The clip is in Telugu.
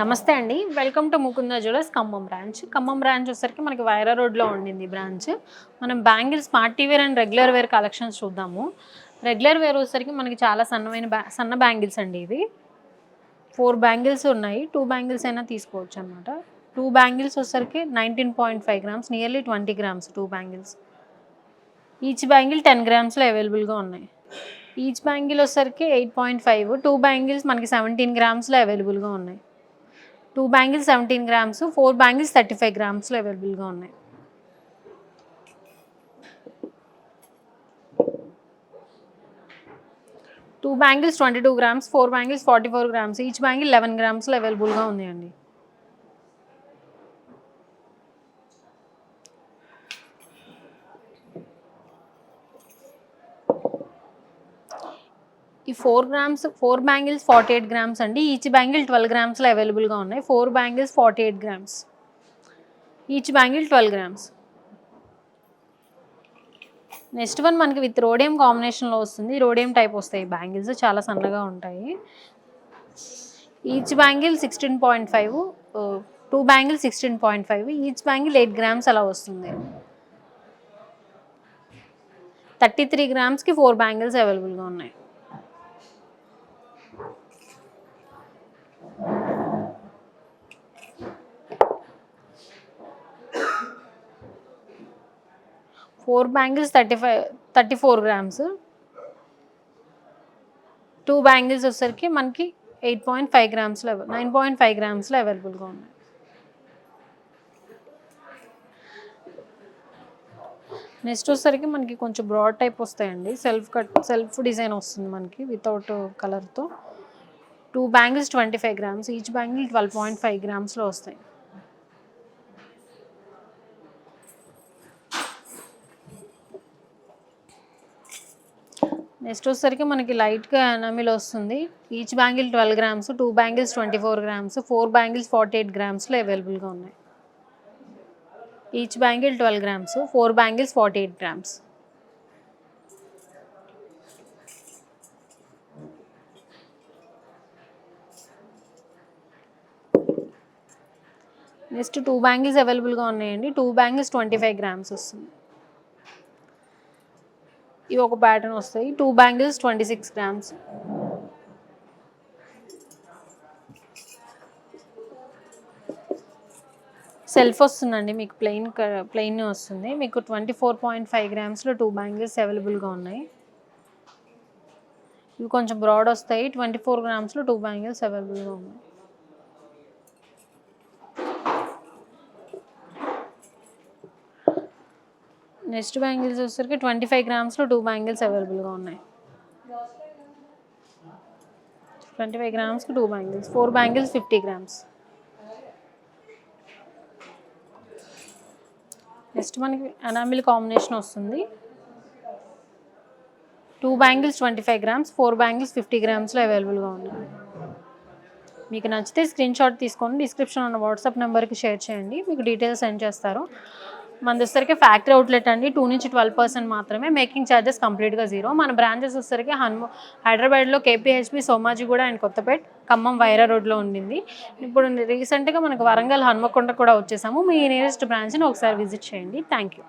నమస్తే అండి. Welcome to Mukunda jewellers Khammam branch Khammam branch వచ్చేసరికి మనకి వైరా రోడ్లో ఉండింది బ్రాంచ్ మనం bangles party wear and regular wear collections చూద్దాము. రెగ్యులర్ వేర్ వచ్చేసరికి మనకి చాలా సన్నమైన బ్యా సన్న బ్యాంగిల్స్ అండి ఇవి. ఫోర్ బ్యాంగిల్స్ ఉన్నాయి. టూ బ్యాంగిల్స్ అయినా తీసుకోవచ్చు అనమాట టూ బ్యాంగిల్స్ వచ్చేసరికి nineteen point five grams nearly twenty grams two bangles each bangle ten గ్రామ్స్లో అవైలబుల్గా ఉన్నాయి. ఈచ్ బ్యాంగిల్ వచ్చేసరికి eight point five two bangles మనకి సెవెంటీన్ గ్రామ్స్లో అవైలబుల్గా ఉన్నాయి. Two bangles seventeen grams four bangles thirty five గ్రామ్స్లో అవైలబుల్గా ఉన్నాయి. Two bangles twenty two grams four bangles forty four grams each bangle eleven గ్రామ్స్లో అవైలబుల్గా ఉన్నాయండి. ఈ four grams four bangles forty eight grams అండి. ఈచ్ బ్యాంగిల్ ట్వెల్వ్ గ్రామ్స్లో అవైలబుల్గా ఉన్నాయి. Four bangles forty eight grams. Each bangle twelve grams. Next one మనకి విత్ రోడియం కాంబినేషన్లో వస్తుంది. రోడియం టైప్ వస్తాయి. బ్యాంగిల్స్ చాలా సన్నగా ఉంటాయి. Each bangle sixteen point five two bangle sixteen point five each bangle eight grams అలా వస్తుంది. థర్టీ త్రీ గ్రామ్స్కి ఫోర్ బ్యాంగిల్స్ అవైలబుల్గా ఉన్నాయి. Four bangles thirty five thirty four grams. Two bangles వచ్చేసరికి మనకి ఎయిట్ పాయింట్ ఫైవ్ గ్రామ్స్లో నైన్ పాయింట్ ఫైవ్ గ్రామ్స్లో అవైలబుల్గా ఉన్నాయి. నెక్స్ట్ వచ్చేసరికి మనకి కొంచెం బ్రాడ్ టైప్ వస్తాయండి. సెల్ఫ్ కట్ సెల్ఫ్ డిజైన్ వస్తుంది మనకి వితౌట్ కలర్తో. Two bangles twenty five grams. Each bangle twelve point five గ్రామ్స్లో వస్తాయి. నెక్స్ట్ వచ్చేసరికి మనకి లైట్గా ఎనామిల్ వస్తుంది. Each bangle twelve grams two bangles twenty four grams four bangles forty eight గ్రామ్స్లో అవైలబుల్గా ఉన్నాయి. Each bangle twelve grams four bangles forty eight grams. Next two bangles అవైలబుల్గా ఉన్నాయండి. Two bangles twenty five grams వస్తుంది. ఇవి ఒక ప్యాటర్న్ వస్తాయి. Two bangles twenty six grams self వస్తుందండి. మీకు ప్లెయిన్ ప్లెయిన్ వస్తుంది. మీకు ట్వంటీ ఫోర్ పాయింట్ ఫైవ్ గ్రామ్స్లో టూ బ్యాంగిల్స్ అవైలబుల్గా ఉన్నాయి. ఇవి కొంచెం బ్రాడ్ వస్తాయి. ట్వంటీ ఫోర్ గ్రామ్స్లో టూ బ్యాంగిల్స్ అవైలబుల్గా ఉన్నాయి. నెక్స్ట్ బ్యాంగిల్స్ వచ్చేసరికి ట్వంటీ ఫైవ్ గ్రామ్స్లో టూ బ్యాంగిల్స్ అవైలబుల్గా ఉన్నాయి. Twenty five గ్రామ్స్కి two bangles four bangles fifty grams. Next మనకి అనామిల్ కాంబినేషన్ వస్తుంది. Two bangles twenty five grams four bangles fifty గ్రామ్స్లో అవైలబుల్గా ఉన్నాయి. మీకు నచ్చితే స్క్రీన్ షాట్ తీసుకొని డిస్క్రిప్షన్ ఉన్న వాట్సాప్ నెంబర్కి షేర్ చేయండి. మీకు డీటెయిల్స్ సెండ్ చేస్తారు. మన వచ్చేసరికి ఫ్యాక్టరీ అవుట్లెట్ అండి. టూ నుంచి ట్వెల్వ్ పర్సెంట్ మాత్రమే. మేకింగ్ ఛార్జెస్ కంప్లీట్గా జీరో మన బ్రాంచెస్ వచ్చేసరికి హన్మ హైదరాబాద్లో కేపీహెచ్పి కూడా అండ్ కొత్తపేట్ ఖమ్మం వైరా రోడ్లో ఉండింది. ఇప్పుడు రీసెంట్గా మనకు వరంగల్ హన్మకొండ కూడా వచ్చేసాము. మీ నియరెస్ట్ బ్రాంచ్ని ఒకసారి విజిట్ చేయండి. Thank you